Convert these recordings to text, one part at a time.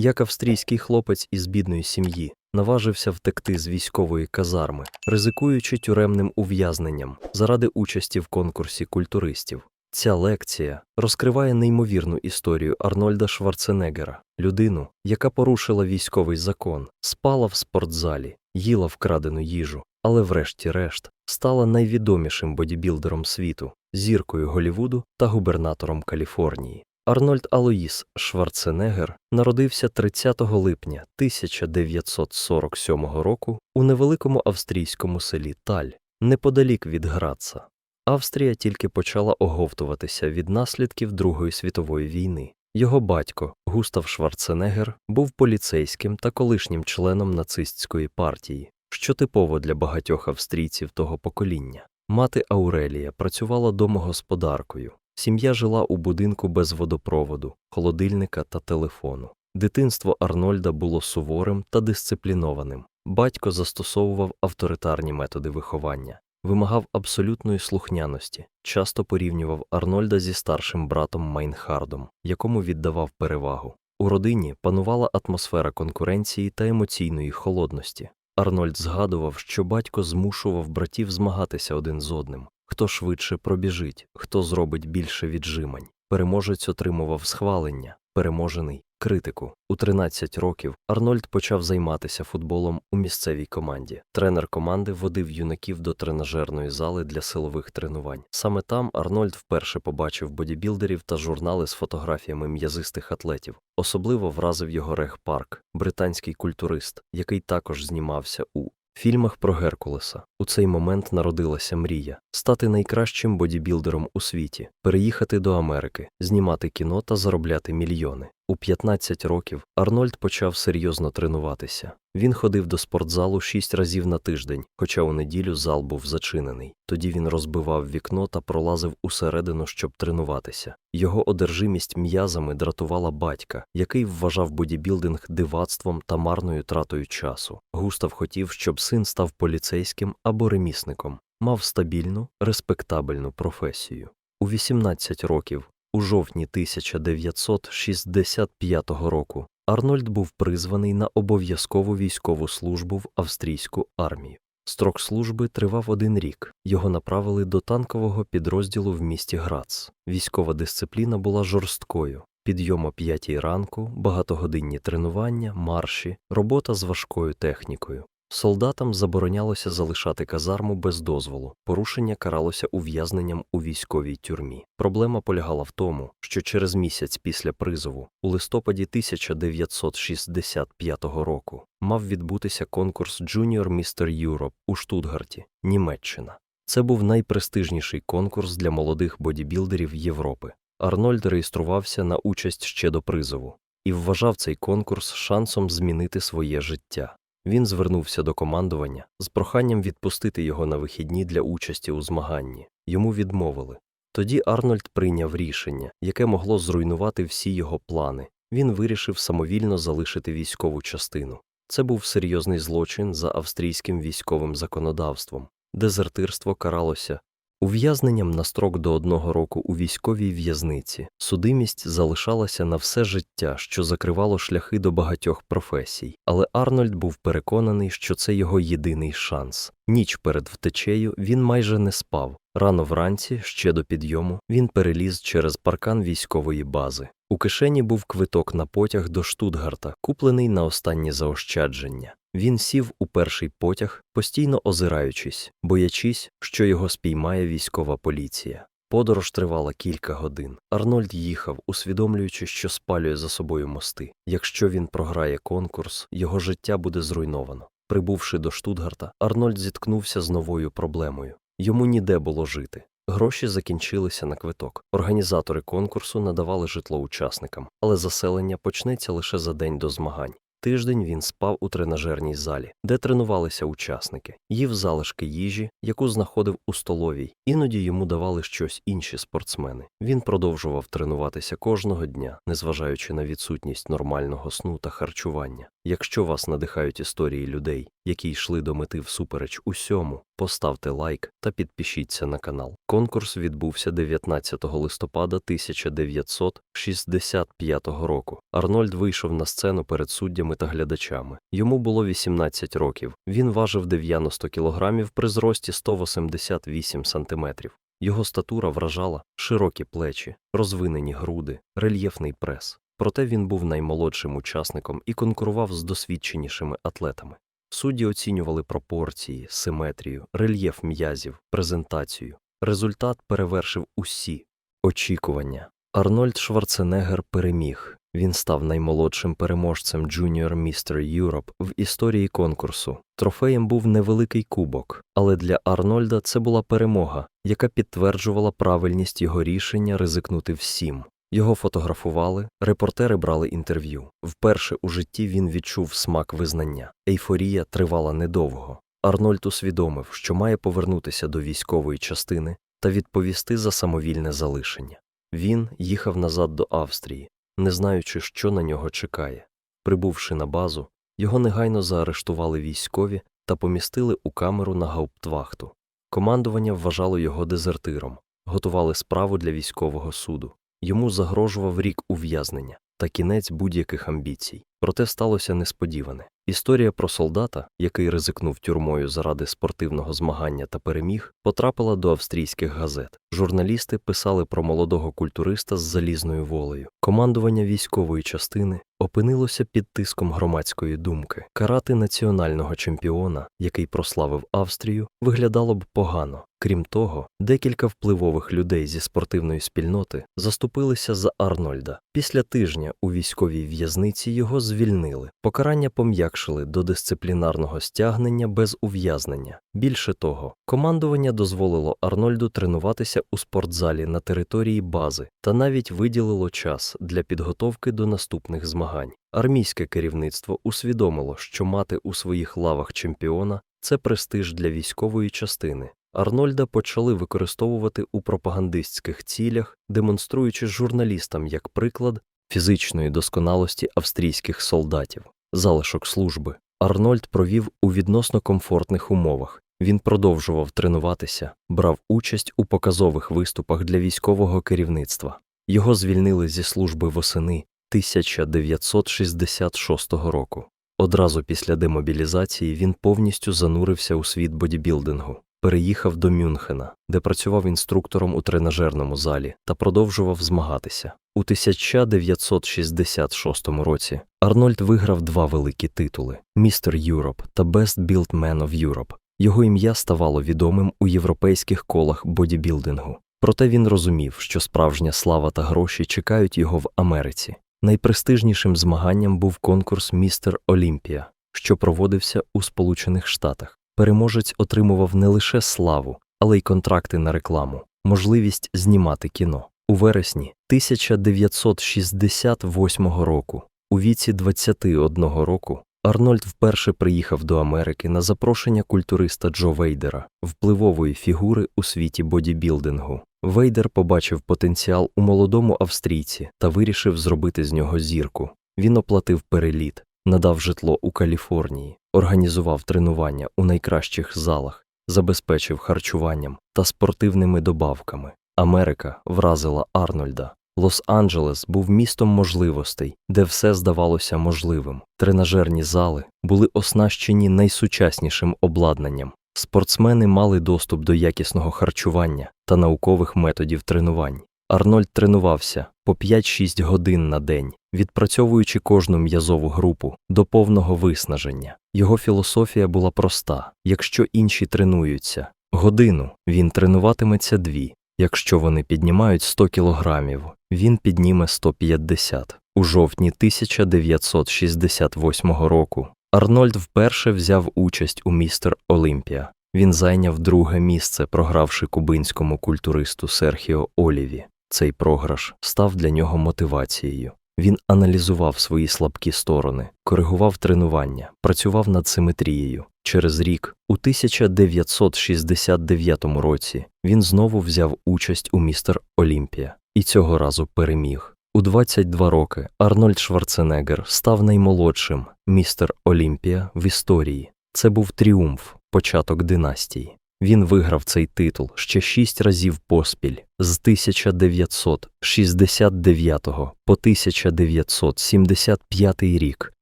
як австрійський хлопець із бідної сім'ї наважився втекти з військової казарми, ризикуючи тюремним ув'язненням заради участі в конкурсі культуристів. Ця лекція розкриває неймовірну історію Арнольда Шварценеггера, людину, яка порушила військовий закон, спала в спортзалі, їла вкрадену їжу, але врешті-решт стала найвідомішим бодібілдером світу, зіркою Голівуду та губернатором Каліфорнії. Арнольд Алоїс Шварценеггер народився 30 липня 1947 року у невеликому австрійському селі Таль, неподалік від Граца. Австрія тільки почала оговтуватися від наслідків Другої світової війни. Його батько Густав Шварценеггер був поліцейським та колишнім членом нацистської партії, що типово для багатьох австрійців того покоління. Мати Аурелія працювала домогосподаркою. Сім'я жила у будинку без водопроводу, холодильника та телефону. Дитинство Арнольда було суворим та дисциплінованим. Батько застосовував авторитарні методи виховання, вимагав абсолютної слухняності, часто порівнював Арнольда зі старшим братом Майнхардом, якому віддавав перевагу. У родині панувала атмосфера конкуренції та емоційної холодності. Арнольд згадував, що батько змушував братів змагатися один з одним хто швидше пробіжить, хто зробить більше віджимань. Переможець отримував схвалення, переможений критику. У 13 років Арнольд почав займатися футболом у місцевій команді. Тренер команди водив юнаків до тренажерної зали для силових тренувань. Саме там Арнольд вперше побачив бодібілдерів та журнали з фотографіями м'язистих атлетів. Особливо вразив його Рег Парк, британський культурист, який також знімався у фільмах про Геркулеса. У цей момент народилася мрія стати найкращим бодібілдером у світі, переїхати до Америки, знімати кіно та заробляти мільйони. У 15 років Арнольд почав серйозно тренуватися. Він ходив до спортзалу шість разів на тиждень, хоча у неділю зал був зачинений. Тоді він розбивав вікно та пролазив усередину, щоб тренуватися. Його одержимість м'язами дратувала батька, який вважав бодібілдинг дивацтвом та марною тратою часу. Густав хотів, щоб син став поліцейським або ремісником, мав стабільну, респектабельну професію. У 18 років у жовтні 1965 року Арнольд був призваний на обов'язкову військову службу в австрійську армію. Строк служби тривав один рік. Його направили до танкового підрозділу в місті Грац. Військова дисципліна була жорсткою. Підйом о п'ятій ранку, багатогодинні тренування, марші, робота з важкою технікою. Солдатам заборонялося залишати казарму без дозволу, порушення каралося ув'язненням у військовій тюрмі. Проблема полягала в тому, що через місяць після призову, у листопаді 1965 року, мав відбутися конкурс Junior Mr. Europe у Штутгарті, Німеччина. Це був найпрестижніший конкурс для молодих бодібілдерів Європи. Арнольд реєструвався на участь ще до призову і вважав цей конкурс шансом змінити своє життя. Він звернувся до командування з проханням відпустити його на вихідні для участі у змаганні. Йому відмовили. Тоді Арнольд прийняв рішення, яке могло зруйнувати всі його плани. Він вирішив самовільно залишити військову частину. Це був серйозний злочин за австрійським військовим законодавством. Дезертирство каралося ув'язненням на строк до одного року у військовій в'язниці. Судимість залишалася на все життя, що закривало шляхи до багатьох професій. Але Арнольд був переконаний, що це його єдиний шанс. Ніч перед втечею він майже не спав. Рано вранці, ще до підйому, він переліз через паркан військової бази. У кишені був квиток на потяг до Штутгарта, куплений на останнє заощадження. Він сів у перший потяг, постійно озираючись, боячись, що його спіймає військова поліція. Подорож тривала кілька годин. Арнольд їхав, усвідомлюючи, що спалює за собою мости. Якщо він програє конкурс, його життя буде зруйновано. Прибувши до Штутгарта, Арнольд зіткнувся з новою проблемою. Йому ніде було жити. Гроші закінчилися на квиток. Організатори конкурсу надавали житло учасникам, але заселення почнеться лише за день до змагань. Тиждень він спав у тренажерній залі, де тренувалися учасники, їв залишки їжі, яку знаходив у столовій. Іноді йому давали щось інші спортсмени. Він продовжував тренуватися кожного дня, незважаючи на відсутність нормального сну та харчування. Якщо вас надихають історії людей, які йшли до мети всупереч усьому, поставте лайк та підпишіться на канал. Конкурс відбувся 19 листопада 1965 року. Арнольд вийшов на сцену перед суддями та глядачами. Йому було 18 років. Він важив 90 кілограмів при зрості 188 сантиметрів. Його статура вражала широкі плечі, розвинені груди, рельєфний прес. Проте він був наймолодшим учасником і конкурував з досвідченішими атлетами. Судді оцінювали пропорції, симетрію, рельєф м'язів, презентацію. Результат перевершив усі очікування. Арнольд Шварценеггер переміг. Він став наймолодшим переможцем Junior Mr. Europe в історії конкурсу. Трофеєм був невеликий кубок, але для Арнольда це була перемога, яка підтверджувала правильність його рішення ризикнути всім. Його фотографували, репортери брали інтерв'ю. Вперше у житті він відчув смак визнання. Ейфорія тривала недовго. Арнольд усвідомив, що має повернутися до військової частини та відповісти за самовільне залишення. Він їхав назад до Австрії, не знаючи, що на нього чекає. Прибувши на базу, його негайно заарештували військові та помістили у камеру на гауптвахту. Командування вважало його дезертиром, готували справу для військового суду. Йому загрожував рік ув'язнення та кінець будь-яких амбіцій. Проте сталося несподіване. Історія про солдата, який ризикнув тюрмою заради спортивного змагання та переміг, потрапила до австрійських газет. Журналісти писали про молодого культуриста з залізною волею. Командування військової частини опинилося під тиском громадської думки. Карати національного чемпіона, який прославив Австрію, виглядало б погано. Крім того, декілька впливових людей зі спортивної спільноти заступилися за Арнольда. Після тижня у військовій в'язниці його звільнили. Покарання пом'якшили до дисциплінарного стягнення без ув'язнення. Більше того, командування дозволило Арнольду тренуватися у спортзалі на території бази та навіть виділило час для підготовки до наступних змагань. Армійське керівництво усвідомило, що мати у своїх лавах чемпіона це престиж для військової частини. Арнольда почали використовувати у пропагандистських цілях, демонструючи журналістам як приклад фізичної досконалості австрійських солдатів. Залишок служби Арнольд провів у відносно комфортних умовах. Він продовжував тренуватися, брав участь у показових виступах для військового керівництва. Його звільнили зі служби восени 1966 року. Одразу після демобілізації він повністю занурився у світ бодібілдингу, переїхав до Мюнхена, де працював інструктором у тренажерному залі та продовжував змагатися. У 1966 році Арнольд виграв два великі титули Містер Юроп та Best Built Man of Europe. Його ім'я ставало відомим у європейських колах бодібілдингу. Проте він розумів, що справжня слава та гроші чекають його в Америці. Найпрестижнішим змаганням був конкурс Містер Олімпія, що проводився у Сполучених Штатах. Переможець отримував не лише славу, але й контракти на рекламу, можливість знімати кіно. У вересні 1968 року, у віці 21 року, Арнольд вперше приїхав до Америки на запрошення культуриста Джо Вейдера, впливової фігури у світі бодібілдингу. Вейдер побачив потенціал у молодому австрійці та вирішив зробити з нього зірку. Він оплатив переліт, надав житло у Каліфорнії, організував тренування у найкращих залах, забезпечив харчуванням та спортивними добавками. Америка вразила Арнольда. Лос-Анджелес був містом можливостей, де все здавалося можливим. Тренажерні зали були оснащені найсучаснішим обладнанням. Спортсмени мали доступ до якісного харчування та наукових методів тренувань. Арнольд тренувався по 5-6 годин на день, відпрацьовуючи кожну м'язову групу до повного виснаження. Його філософія була проста: якщо інші тренуються годину, він тренуватиметься дві. Якщо вони піднімають 100 кілограмів, він підніме 150. У жовтні 1968 року Арнольд вперше взяв участь у містер Олімпія. Він зайняв друге місце, програвши кубинському культуристу Серхіо Оліві. Цей програш став для нього мотивацією. Він аналізував свої слабкі сторони, коригував тренування, працював над симетрією. Через рік, у 1969 році, він знову взяв участь у містер Олімпія і цього разу переміг. У 22 роки Арнольд Шварценеггер став наймолодшим містер Олімпія в історії. Це був тріумф, початок династії. Він виграв цей титул ще шість разів поспіль з 1969 по 1975 рік.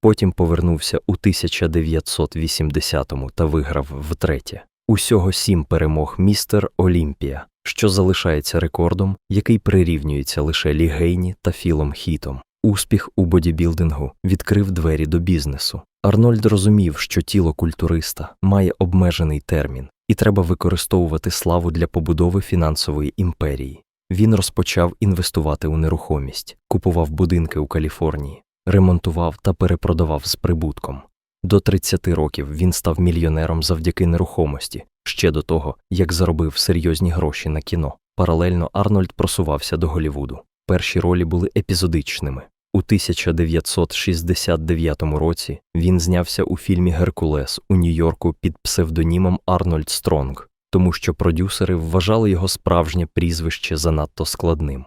Потім повернувся у 1980 та виграв втретє. Усього сім перемог містер Олімпія, що залишається рекордом, який прирівнюється лише Лігейні та Філом Хітом. Успіх у бодібілдингу відкрив двері до бізнесу. Арнольд розумів, що тіло культуриста має обмежений термін, і треба використовувати славу для побудови фінансової імперії. Він розпочав інвестувати у нерухомість, купував будинки у Каліфорнії, ремонтував та перепродавав з прибутком. До 30 років він став мільйонером завдяки нерухомості, ще до того, як заробив серйозні гроші на кіно. Паралельно Арнольд просувався до Голівуду. Перші ролі були епізодичними. У 1969 році він знявся у фільмі Геркулес у Нью-Йорку під псевдонімом Арнольд Стронг, тому що продюсери вважали його справжнє прізвище занадто складним.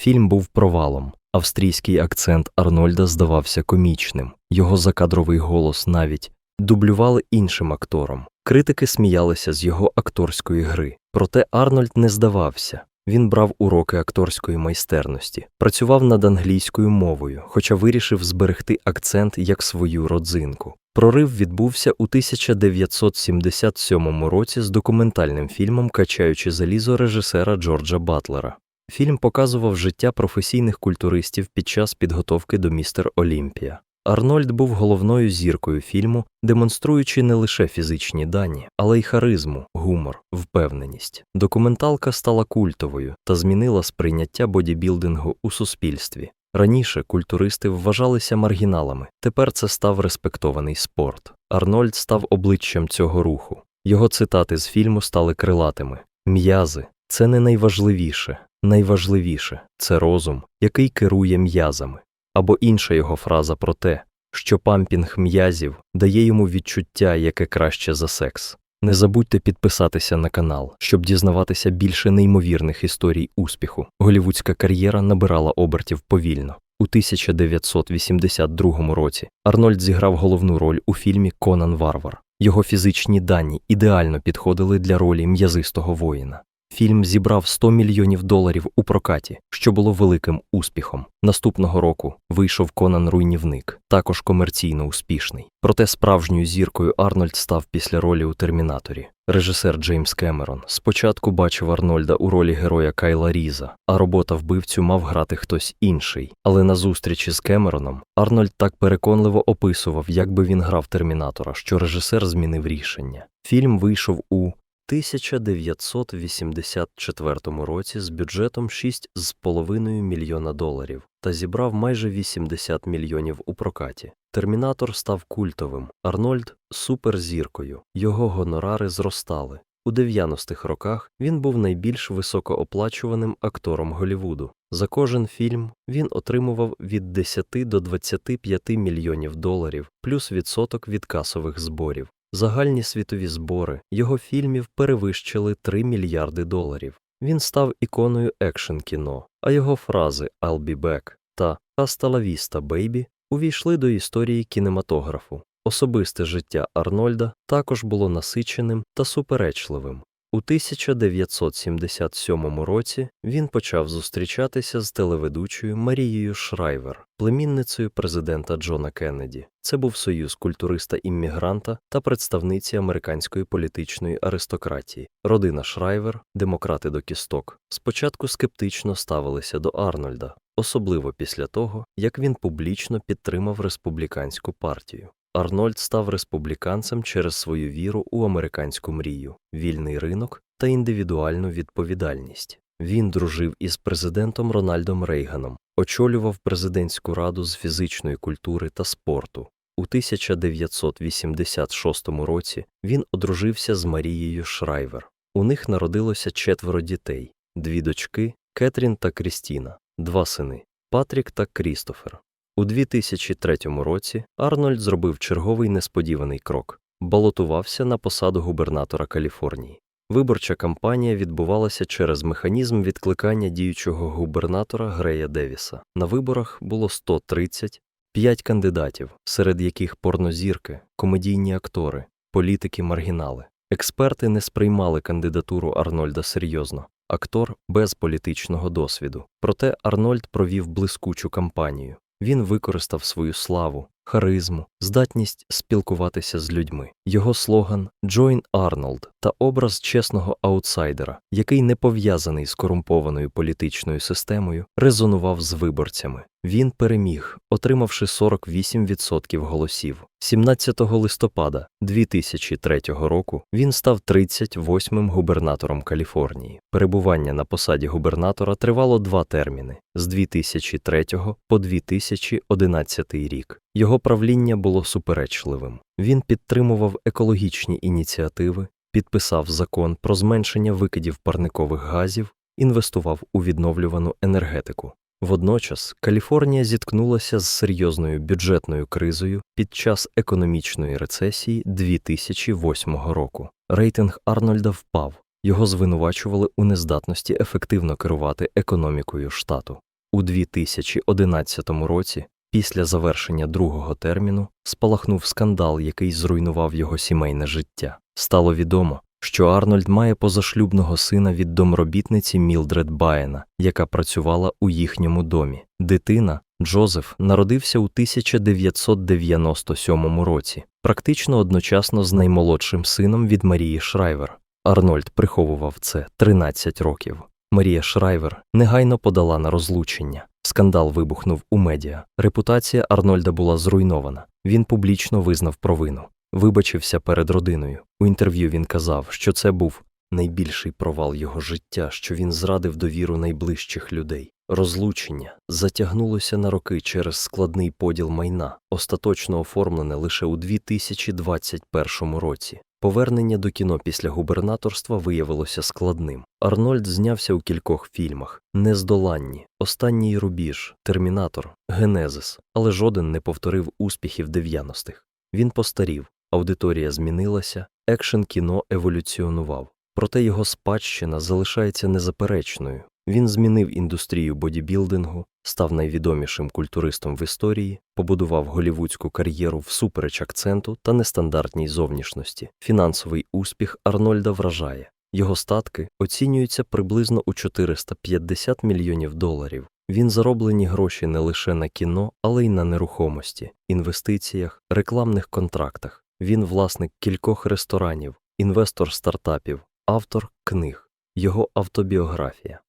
Фільм був провалом. Австрійський акцент Арнольда здавався комічним, його закадровий голос навіть дублювали іншим актором. Критики сміялися з його акторської гри. Проте Арнольд не здавався. Він брав уроки акторської майстерності, працював над англійською мовою, хоча вирішив зберегти акцент як свою родзинку. Прорив відбувся у 1977 році з документальним фільмом Качаючи залізо режисера Джорджа Батлера. Фільм показував життя професійних культуристів під час підготовки до містер Олімпія. Арнольд був головною зіркою фільму, демонструючи не лише фізичні дані, але й харизму, гумор, впевненість. Документалка стала культовою та змінила сприйняття бодібілдингу у суспільстві. Раніше культуристи вважалися маргіналами, тепер це став респектований спорт. Арнольд став обличчям цього руху. Його цитати з фільму стали крилатими: м'язи це не найважливіше, найважливіше це розум, який керує м'язами або інша його фраза про те, що пампінг м'язів дає йому відчуття, яке краще за секс. Не забудьте підписатися на канал, щоб дізнаватися більше неймовірних історій успіху. Голівудська кар'єра набирала обертів повільно. У 1982 році Арнольд зіграв головну роль у фільмі Конан Варвар. Його фізичні дані ідеально підходили для ролі м'язистого воїна. Фільм зібрав 100 мільйонів доларів у прокаті, що було великим успіхом. Наступного року вийшов Конан Руйнівник, також комерційно успішний. Проте справжньою зіркою Арнольд став після ролі у Термінаторі. Режисер Джеймс Кемерон спочатку бачив Арнольда у ролі героя Кайла Різа, а робота вбивцю мав грати хтось інший. Але на зустрічі з Кемероном Арнольд так переконливо описував, як би він грав Термінатора, що режисер змінив рішення. Фільм вийшов у 1984 році з бюджетом 6,5 мільйона доларів та зібрав майже 80 мільйонів у прокаті. Термінатор став культовим, Арнольд суперзіркою. Його гонорари зростали. У 90-х роках він був найбільш високооплачуваним актором Голівуду. За кожен фільм він отримував від 10 до 25 мільйонів доларів плюс відсоток від касових зборів. Загальні світові збори його фільмів перевищили 3 мільярди доларів. Він став іконою екшн кіно, а його фрази «I'll be back» та «Hasta baby» увійшли до історії кінематографу. Особисте життя Арнольда також було насиченим та суперечливим. У 1977 році він почав зустрічатися з телеведучою Марією Шрайвер, племінницею президента Джона Кеннеді. Це був союз культуриста-іммігранта та представниці американської політичної аристократії. Родина Шрайвер, демократи до кісток, спочатку скептично ставилися до Арнольда, особливо після того, як він публічно підтримав республіканську партію. Арнольд став республіканцем через свою віру у американську мрію, вільний ринок та індивідуальну відповідальність. Він дружив із президентом Рональдом Рейганом, очолював президентську раду з фізичної культури та спорту. У 1986 році він одружився з Марією Шрайвер. У них народилося четверо дітей: дві дочки Кетрін та Крістіна, два сини Патрік та Крістофер. У 2003 році Арнольд зробив черговий несподіваний крок балотувався на посаду губернатора Каліфорнії. Виборча кампанія відбувалася через механізм відкликання діючого губернатора Грея Девіса. На виборах було 135 кандидатів, серед яких порнозірки, комедійні актори, політики-маргінали. Експерти не сприймали кандидатуру Арнольда серйозно. Актор без політичного досвіду. Проте Арнольд провів блискучу кампанію. Він використав свою славу, харизму, здатність спілкуватися з людьми. Його слоган Join Arnold та образ чесного аутсайдера, який не пов'язаний з корумпованою політичною системою, резонував з виборцями. Він переміг, отримавши 48% голосів. 17 листопада 2003 року він став 38-м губернатором Каліфорнії. Перебування на посаді губернатора тривало два терміни з 2003 по 2011 рік. Його правління було суперечливим. Він підтримував екологічні ініціативи, підписав закон про зменшення викидів парникових газів, інвестував у відновлювану енергетику. Водночас Каліфорнія зіткнулася з серйозною бюджетною кризою під час економічної рецесії 2008 року. Рейтинг Арнольда впав, його звинувачували у нездатності ефективно керувати економікою штату. У 2011 році, після завершення другого терміну, спалахнув скандал, який зруйнував його сімейне життя. Стало відомо, що Арнольд має позашлюбного сина від домробітниці Мілдред Баєна, яка працювала у їхньому домі. Дитина Джозеф народився у 1997 році, практично одночасно з наймолодшим сином від Марії Шрайвер. Арнольд приховував це 13 років. Марія Шрайвер негайно подала на розлучення. Скандал вибухнув у медіа. Репутація Арнольда була зруйнована. Він публічно визнав провину, вибачився перед родиною. У інтерв'ю він казав, що це був найбільший провал його життя, що він зрадив довіру найближчих людей. Розлучення затягнулося на роки через складний поділ майна, остаточно оформлене лише у 2021 році. Повернення до кіно після губернаторства виявилося складним. Арнольд знявся у кількох фільмах: Нездоланні, Останній рубіж, Термінатор, Генезис, але жоден не повторив успіхів 90-х. Він постарів, аудиторія змінилася, екшен кіно еволюціонував. Проте його спадщина залишається незаперечною. Він змінив індустрію бодібілдингу, став найвідомішим культуристом в історії, побудував голівудську кар'єру всупереч акценту та нестандартній зовнішності. Фінансовий успіх Арнольда вражає. Його статки оцінюються приблизно у 450 мільйонів доларів. Він зароблені гроші не лише на кіно, але й на нерухомості, інвестиціях, рекламних контрактах. Він власник кількох ресторанів, інвестор стартапів, автор книг, його автобіографія.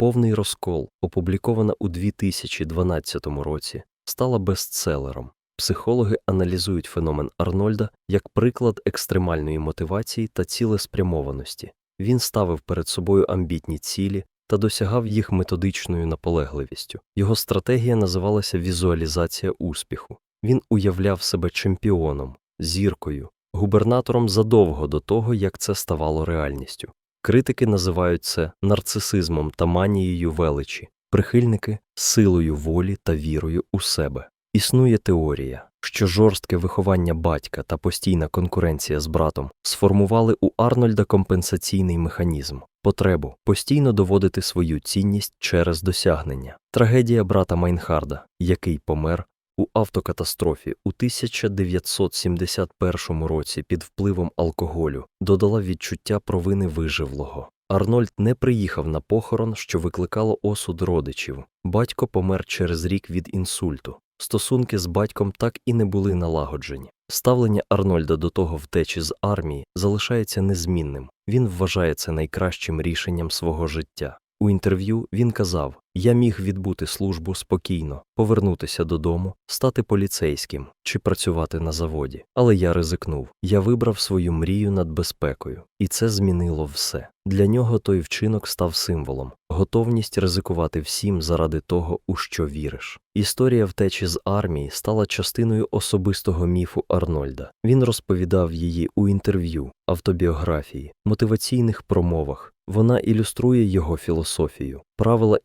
Повний розкол, опублікована у 2012 році, стала бестселером. Психологи аналізують феномен Арнольда як приклад екстремальної мотивації та цілеспрямованості. Він ставив перед собою амбітні цілі та досягав їх методичною наполегливістю. Його стратегія називалася візуалізація успіху. Він уявляв себе чемпіоном, зіркою, губернатором задовго до того, як це ставало реальністю. Критики називають це нарцисизмом та манією величі, прихильники силою волі та вірою у себе. Існує теорія, що жорстке виховання батька та постійна конкуренція з братом сформували у Арнольда компенсаційний механізм, потребу постійно доводити свою цінність через досягнення. Трагедія брата Майнхарда, який помер у автокатастрофі у 1971 році під впливом алкоголю, додала відчуття провини виживлого. Арнольд не приїхав на похорон, що викликало осуд родичів. Батько помер через рік від інсульту. Стосунки з батьком так і не були налагоджені. Ставлення Арнольда до того втечі з армії залишається незмінним. Він вважає це найкращим рішенням свого життя. У інтерв'ю він казав: Я міг відбути службу спокійно, повернутися додому, стати поліцейським чи працювати на заводі. Але я ризикнув. Я вибрав свою мрію над безпекою, і це змінило все. Для нього той вчинок став символом, готовність ризикувати всім заради того, у що віриш. Історія втечі з армії стала частиною особистого міфу Арнольда. Він розповідав її у інтерв'ю, автобіографії, мотиваційних промовах. Вона ілюструє його філософію. Правила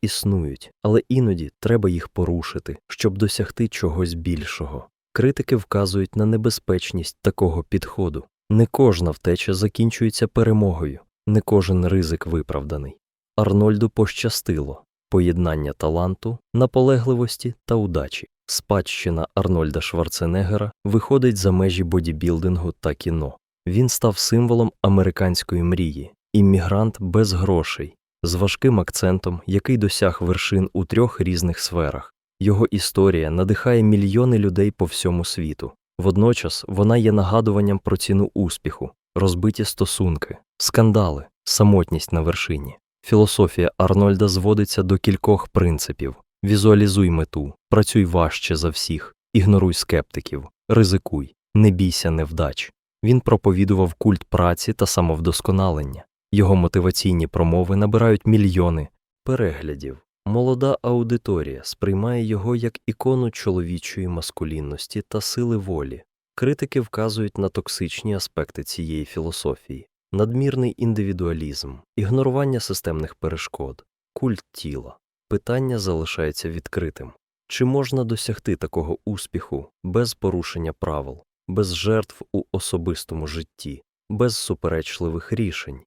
існують, але іноді треба їх порушити, щоб досягти чогось більшого. Критики вказують на небезпечність такого підходу. Не кожна втеча закінчується перемогою, не кожен ризик виправданий. Арнольду пощастило поєднання таланту, наполегливості та удачі. Спадщина Арнольда Шварценеггера виходить за межі бодібілдингу та кіно. Він став символом американської мрії, іммігрант без грошей, з важким акцентом, який досяг вершин у трьох різних сферах. Його історія надихає мільйони людей по всьому світу. Водночас вона є нагадуванням про ціну успіху, розбиті стосунки, скандали, самотність на вершині. Філософія Арнольда зводиться до кількох принципів: візуалізуй мету, працюй важче за всіх, ігноруй скептиків, ризикуй, не бійся невдач. Він проповідував культ праці та самовдосконалення. Його мотиваційні промови набирають мільйони переглядів. Молода аудиторія сприймає його як ікону чоловічої маскулінності та сили волі. Критики вказують на токсичні аспекти цієї філософії: надмірний індивідуалізм, ігнорування системних перешкод, культ тіла. Питання залишається відкритим. Чи можна досягти такого успіху без порушення правил, без жертв у особистому житті, без суперечливих рішень?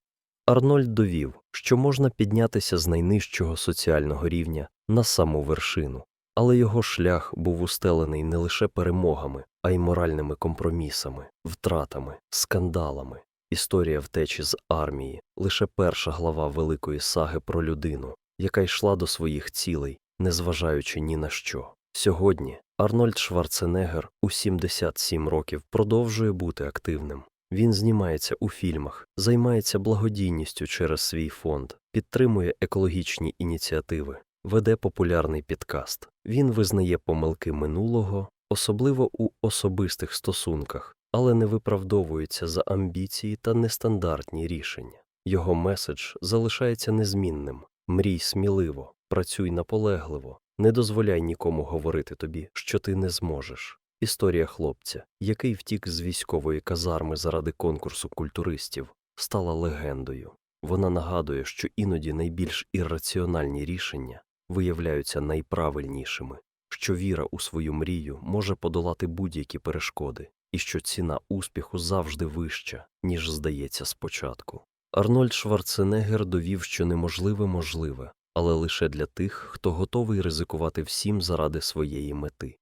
Арнольд довів, що можна піднятися з найнижчого соціального рівня на саму вершину, але його шлях був устелений не лише перемогами, а й моральними компромісами, втратами, скандалами. Історія втечі з армії лише перша глава великої саги про людину, яка йшла до своїх цілей, незважаючи ні на що. Сьогодні Арнольд Шварценеггер у 77 років продовжує бути активним. Він знімається у фільмах, займається благодійністю через свій фонд, підтримує екологічні ініціативи, веде популярний підкаст. Він визнає помилки минулого, особливо у особистих стосунках, але не виправдовується за амбіції та нестандартні рішення. Його меседж залишається незмінним: мрій сміливо, працюй наполегливо, не дозволяй нікому говорити тобі, що ти не зможеш. Історія хлопця, який втік з військової казарми заради конкурсу культуристів, стала легендою. Вона нагадує, що іноді найбільш ірраціональні рішення виявляються найправильнішими, що віра у свою мрію може подолати будь-які перешкоди, і що ціна успіху завжди вища, ніж здається спочатку. Арнольд Шварценеггер довів, що неможливе можливе, але лише для тих, хто готовий ризикувати всім заради своєї мети.